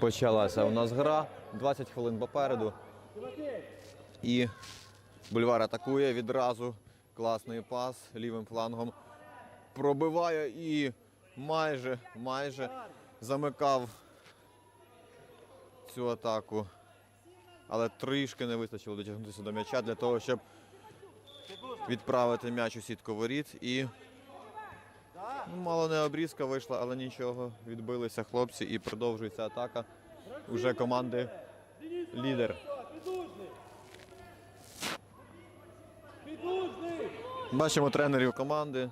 Почалася у нас гра. 20 хвилин попереду. І бульвар атакує відразу. Класний пас лівим флангом. Пробиває і майже, майже замикав цю атаку. Але трішки не вистачило дотягнутися до м'яча для того, щоб відправити м'яч у сітку воріт. І мало не обрізка вийшла, але нічого. Відбилися хлопці і продовжується атака уже команди лідер. Бачимо тренерів команди,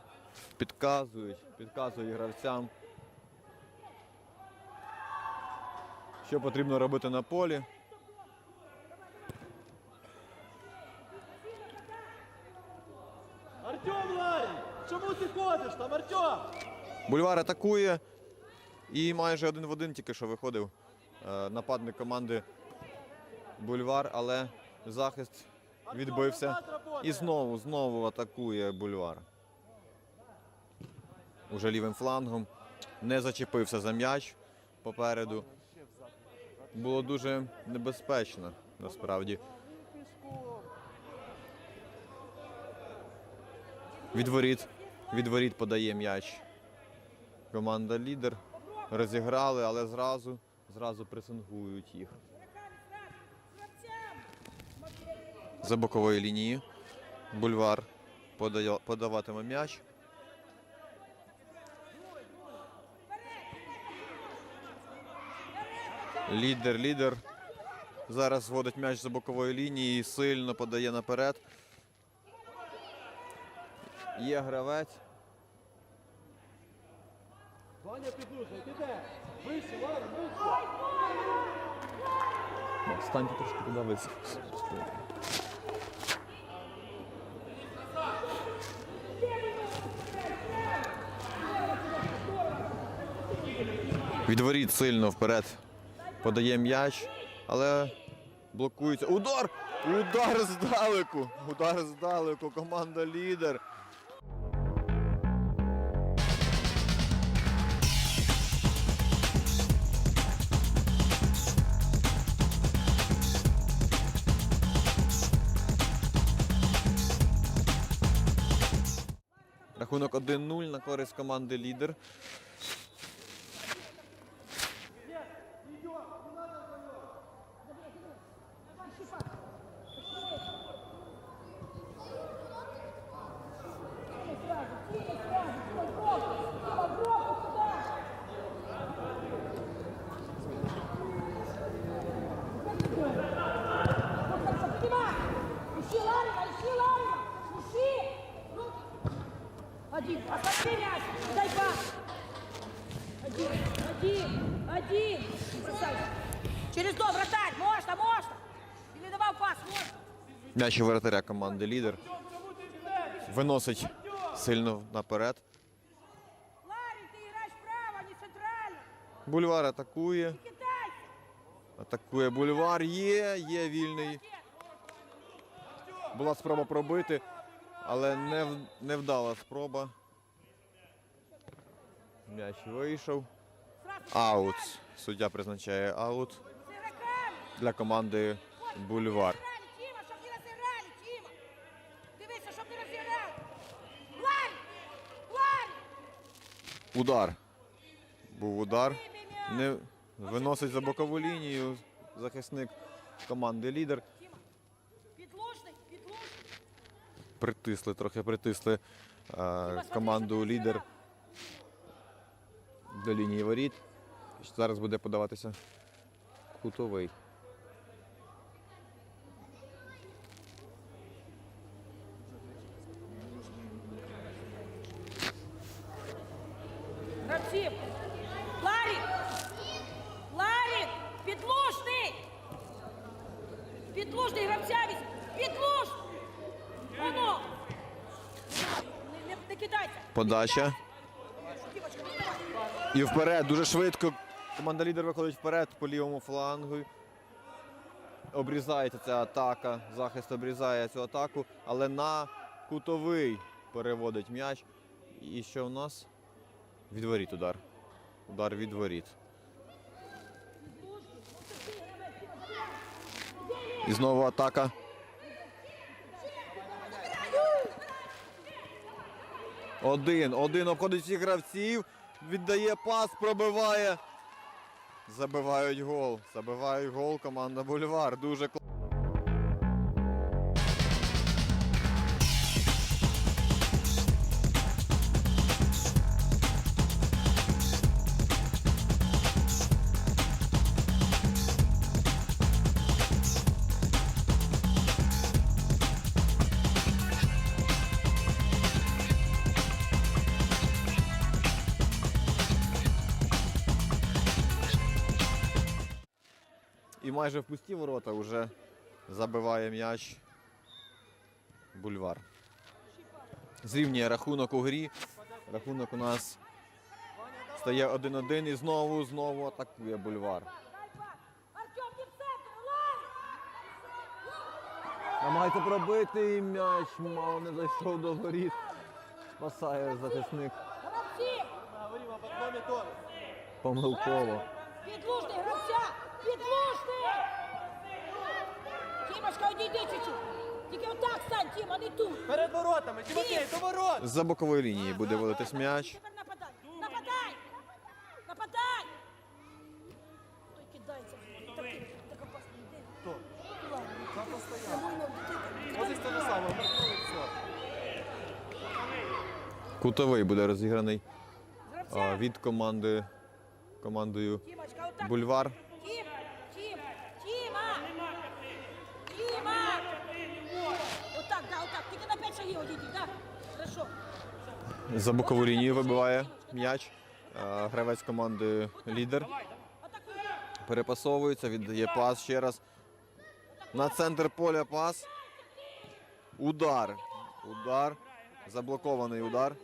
підказують, підказують гравцям, що потрібно робити на полі. Бульвар атакує і майже один в один тільки що виходив е, нападник команди Бульвар, але захист відбився. І знову, знову атакує Бульвар. Уже лівим флангом. Не зачепився за м'яч попереду. Було дуже небезпечно насправді. Від воріт, від воріт подає м'яч. Команда лідер. Розіграли, але зразу, зразу пресингують їх. За бокової лінії. Бульвар подаватиме м'яч. Лідер, лідер. Зараз зводить м'яч за бокової лінії і сильно подає наперед. Є гравець. Ваня підлужний, ти? Вище, Варя, вище. Станьте трошки туди вище. Відворіт сильно вперед. Подає м'яч, але блокується. Удар! Удар здалеку! Удар здалеку. Команда лідер. Рахунок 1-0 на користь команди лідер. М'яч у воротаря команди лідер. Виносить сильно наперед. Бульвар атакує. Атакує бульвар. Є, є вільний. Була спроба пробити, але не, невдала спроба. М'яч вийшов. Аут. Суддя призначає аут для команди Бульвар. Розіграли, Тіма, щоб не розіграли, Тіма! Дивися, щоб не розіграли! Ларин! Ларин! Удар. Був удар. Не виносить за бокову лінію захисник команди лідер. Притисли, трохи притисли е, команду лідер до лінії воріт. Зараз буде подаватися кутовий. Гравців! Ларін! Ларін! Підлужний! Підлужний гравця візьми! Підлуж! Воно! Не, не, не кидайся! Подача. І вперед, дуже швидко. Команда лідер виходить вперед по лівому флангу. Обрізається ця атака. Захист обрізає цю атаку, але на кутовий переводить м'яч. І що в нас? Від воріт удар. Удар від воріт. І знову атака. Один, один обходить всіх гравців, віддає пас, пробиває. Забивають гол. Забивають гол команда Бульвар. Дуже кл- майже в пусті ворота вже забиває м'яч бульвар. Зрівнює рахунок у грі. Рахунок у нас стає 1-1 і знову, знову атакує бульвар. Намагається пробити і м'яч мало не зайшов до воріт. Спасає захисник помилково. Підлужний гравця! Підлужний! Тімочка, одійди чуть-чуть. Тільки отак стань, Тіма, не тут. Перед воротами, Тимофей, до ворот! З-за бокової лінії буде вилитись м'яч. Тепер нападай! Нападай! Нападай! Той кидається. Такий, так опасний йде. Хто? Все. Кутовий буде розіграний а, від команди командою Тімочка, отак. Бульвар. За бокову лінію вибиває м'яч. Гравець команди лідер. Перепасовується, віддає пас ще раз. На центр поля пас. Удар. Удар. Заблокований удар.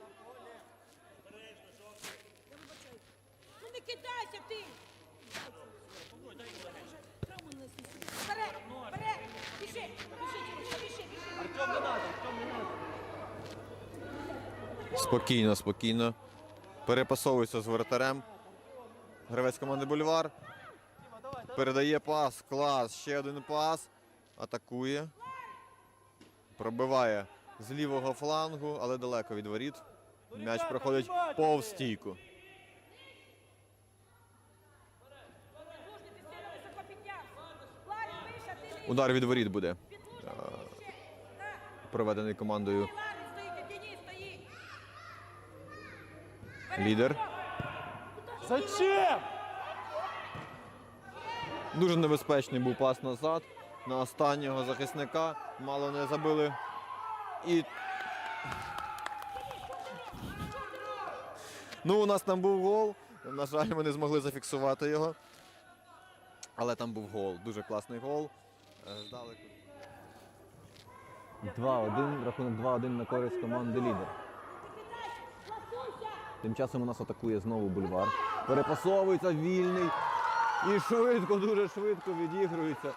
Ну не кидайся ти! Вперед! Вперед! Біжи! Біжи, дівчинка, біжи, біжи! Артем, не надо, Артем, не надо. Спокійно, спокійно. Перепасовується з воротарем. Гравець команди Бульвар. Передає пас. Клас. Ще один пас. Атакує. Пробиває з лівого флангу, але далеко від воріт. М'яч проходить повз стійку. Удар від воріт буде! На! проведений командою лідер. Зачем? Дуже небезпечний був пас назад на останнього захисника. Мало не забили. І. Ну, у нас там був гол. На жаль, ми не змогли зафіксувати його. Але там був гол. Дуже класний гол. Е, Здалеку. 2-1, рахунок 2-1 на користь команди лідер. Тим часом у нас атакує знову бульвар. Перепасовується вільний. І швидко, дуже швидко відігрується.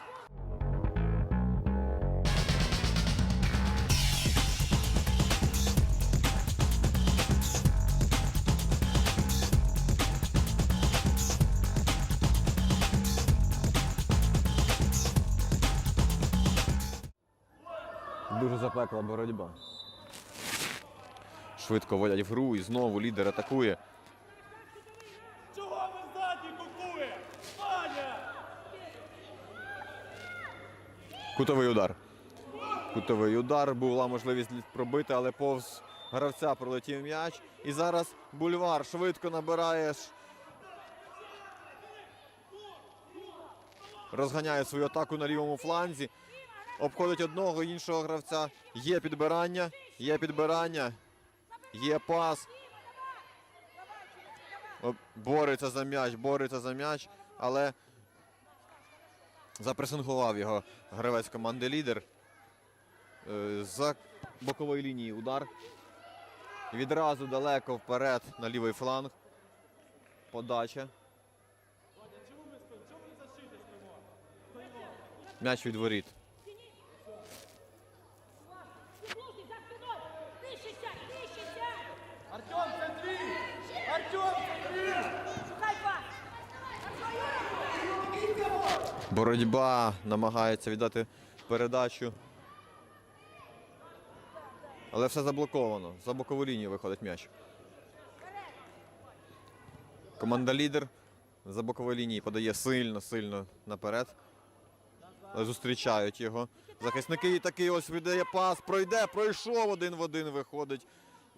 Дуже запекла боротьба. Швидко вводять в гру і знову лідер атакує. Чого ви ззаді кукує? Кутовий удар. Кутовий удар. Була можливість пробити, але повз гравця пролетів м'яч. І зараз бульвар швидко набирає. Розганяє свою атаку на лівому фланзі. Обходить одного іншого гравця. Є підбирання. Є підбирання. Є пас. Бореться за м'яч, бореться за м'яч, але запресингував його гравець команди лідер. Е, За бокової лінії удар. Відразу далеко вперед на лівий фланг. Подача. М'яч від воріт. Боротьба намагається віддати передачу. Але все заблоковано. За бокову лінію виходить м'яч. Команда лідер за бокової лінії подає сильно-сильно наперед. Зустрічають його. Захисники і такий ось віддає пас. Пройде, пройшов один в один, виходить.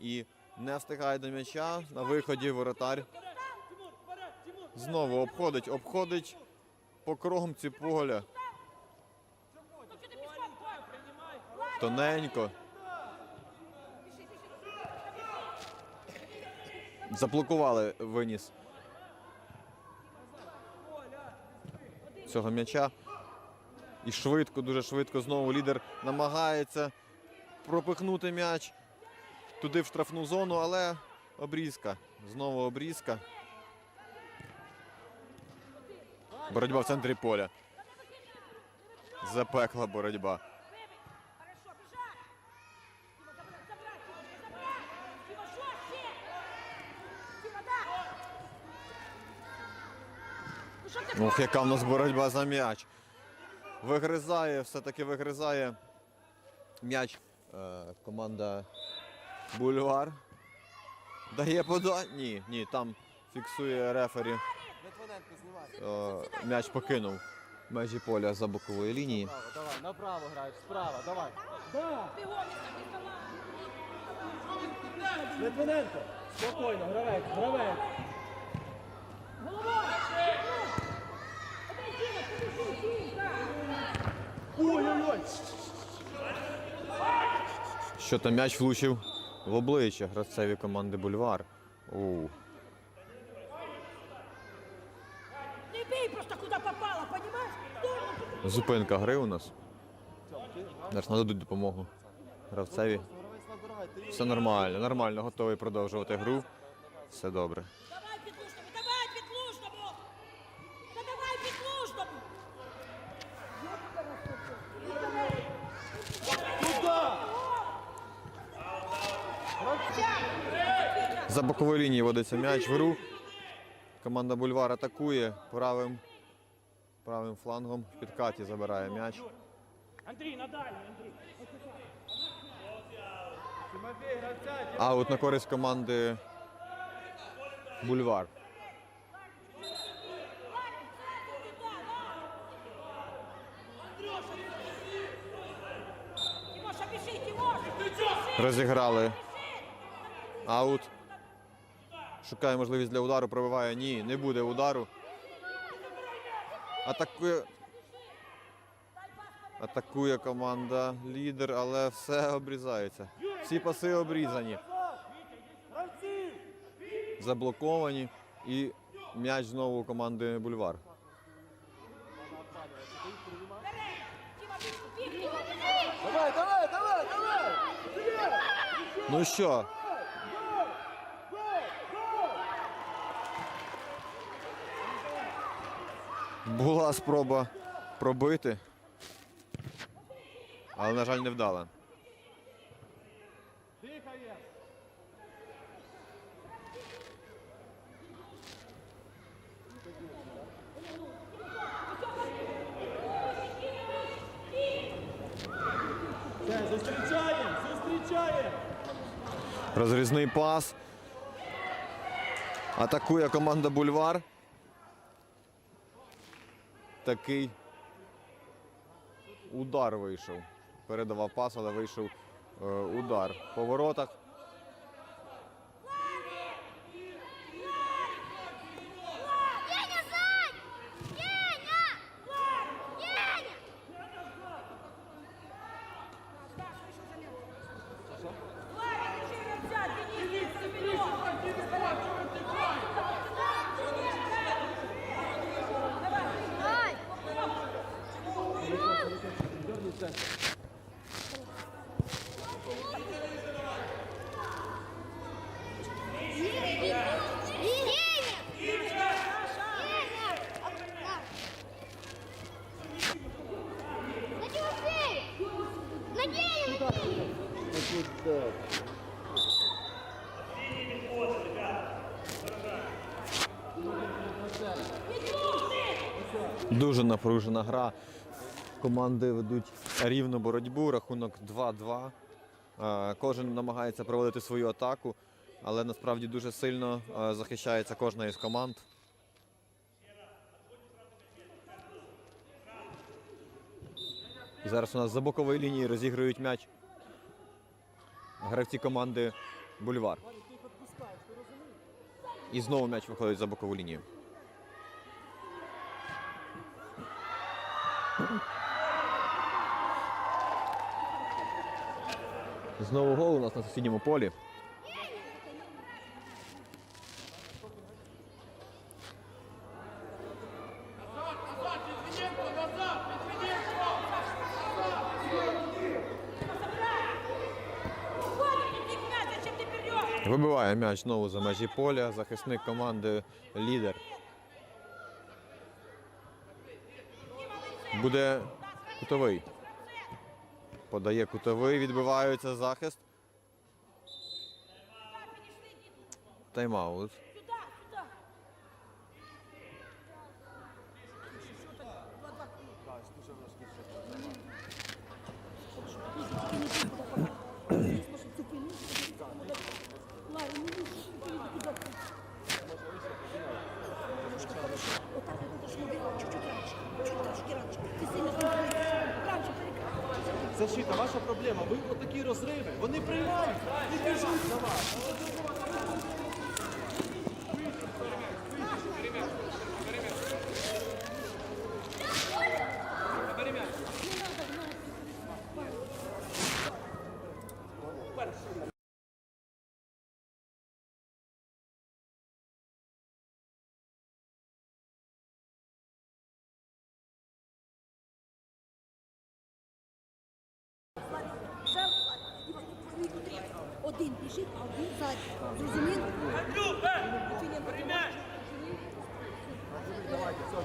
І не встигає до м'яча. На виході воротар. Знову обходить, обходить по кругом поля. Тоненько. Заблокували виніс цього м'яча. І швидко, дуже швидко знову лідер намагається пропихнути м'яч туди в штрафну зону, але обрізка. Знову обрізка. Боротьба в центрі поля. Запекла боротьба. Ох, яка в нас боротьба за м'яч. Вигризає, все-таки вигризає м'яч. Е, команда Бульвар. Дає пода. Ні, ні, там фіксує рефері. Е, м'яч покинув межі поля за бокової лінії. Давай, направо граєш, справа, давай. Литвиненко, спокійно, гравець, гравець. Ой-ой-ой. Що там м'яч влучив в обличчя гравцеві команди Бульвар. У. Зупинка гри у нас. Зараз нададуть допомогу гравцеві. Все нормально, нормально, готовий продовжувати гру. Все добре. Давай підлужному, давай підлужному! Та давай підлужному! За бокової лінії водиться м'яч в гру. Команда Бульвар атакує правим, правим флангом. В підкаті забирає м'яч. Андрій, надалі, Андрій. Аут на користь команди Бульвар. Розіграли аут. Шукає можливість для удару, пробиває. Ні, не буде удару. Атакує. Атакує команда лідер, але все обрізається. Всі паси обрізані. Заблоковані. І м'яч знову команди Бульвар. Давай, давай, давай, давай. Ну що? Була спроба пробити, але, на жаль, не вдала. Зустрічаємо, зустрічаємо. Розрізний пас. Атакує команда Бульвар. Такий удар вийшов. Передавав пас, але вийшов е, удар. По воротах. Дуже напружена гра. Команди ведуть рівну боротьбу, рахунок 2-2. Е, Кожен намагається проводити свою атаку, але насправді дуже сильно е, захищається кожна із команд. Зараз у нас за бокової лінії розігрують м'яч гравці команди Бульвар. І знову м'яч виходить за бокову лінію. Знову гол у нас на сусідньому полі. Вибиває м'яч знову за межі поля. Захисник команди лідер. Буде кутовий. Подає кутовий, відбивається захист. Тайм-аут. Один біжить, а один ззаді. Зрозумів?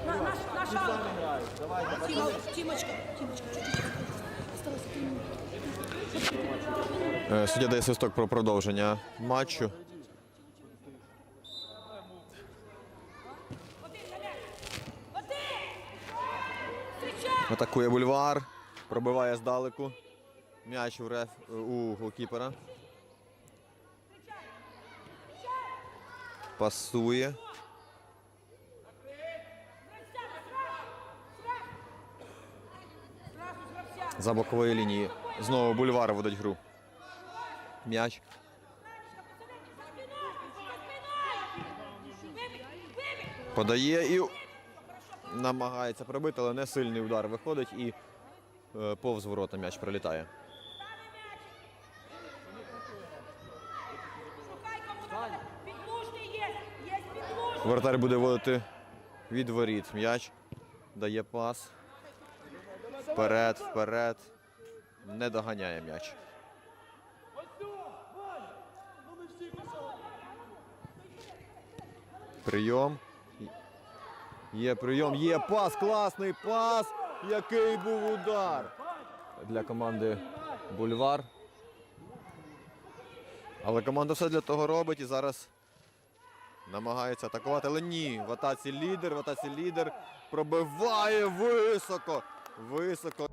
Наш- Наша Суддя дає свисток про продовження матчу. Атакує бульвар. Пробиває здалеку. М'яч у, реф... у голкіпера. Пасує. За бокової лінії. Знову бульвар ведуть гру. М'яч. Подає і намагається пробити, але не сильний удар виходить і е, повз ворота м'яч прилітає. Шукай кому-то. Підлужний є, є Воротар буде водити від воріт. М'яч дає пас. Вперед, вперед. Не доганяє м'яч. Прийом. Є прийом, є пас, класний пас. Який був удар для команди Бульвар. Але команда все для того робить і зараз намагається атакувати. Але ні, в атаці лідер, в атаці лідер пробиває високо. Високо.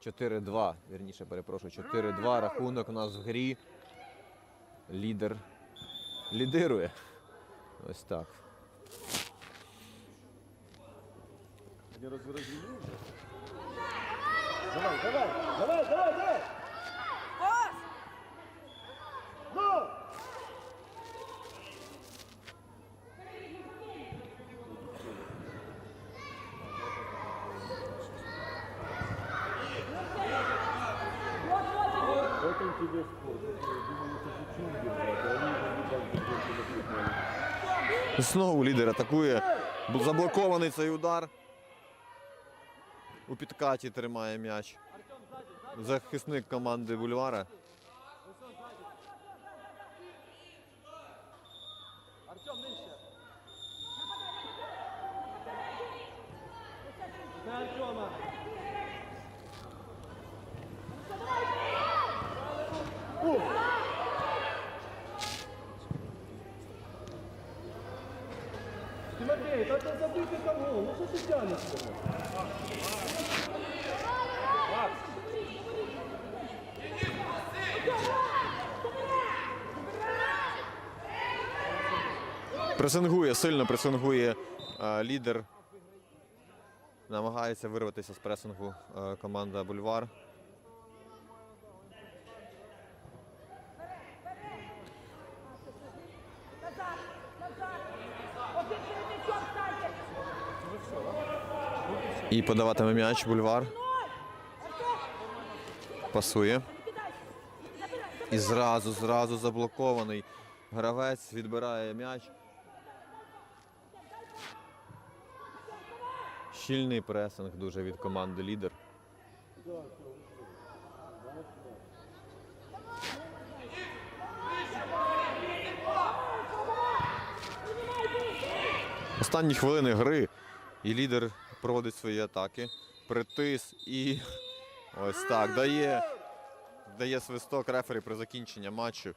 Чотири-два, вірніше перепрошую, 4-2. Рахунок у нас в грі. Лідер лідирує. Ось так. Давай, давай, давай, давай, давай. Пас! Ну! Потом тебе спорт. Думаю, это чудо, а они уже не так Знову лідер атакує. Заблокований цей удар. У підкаті тримає м'яч. Захисник команди Бульвара. Артем, нижче. Тимофей, та ти забити там гол, ну що ти тянешся? Пресингує, сильно пресингує е, лідер. Намагається вирватися з пресингу е, команда Бульвар. І подаватиме м'яч Бульвар. Пасує. І зразу, зразу заблокований. Гравець відбирає м'яч. Щільний пресинг дуже від команди лідер. Останні хвилини гри. І лідер проводить свої атаки. Притис і ось так дає, дає свисток рефері при закінченні матчу.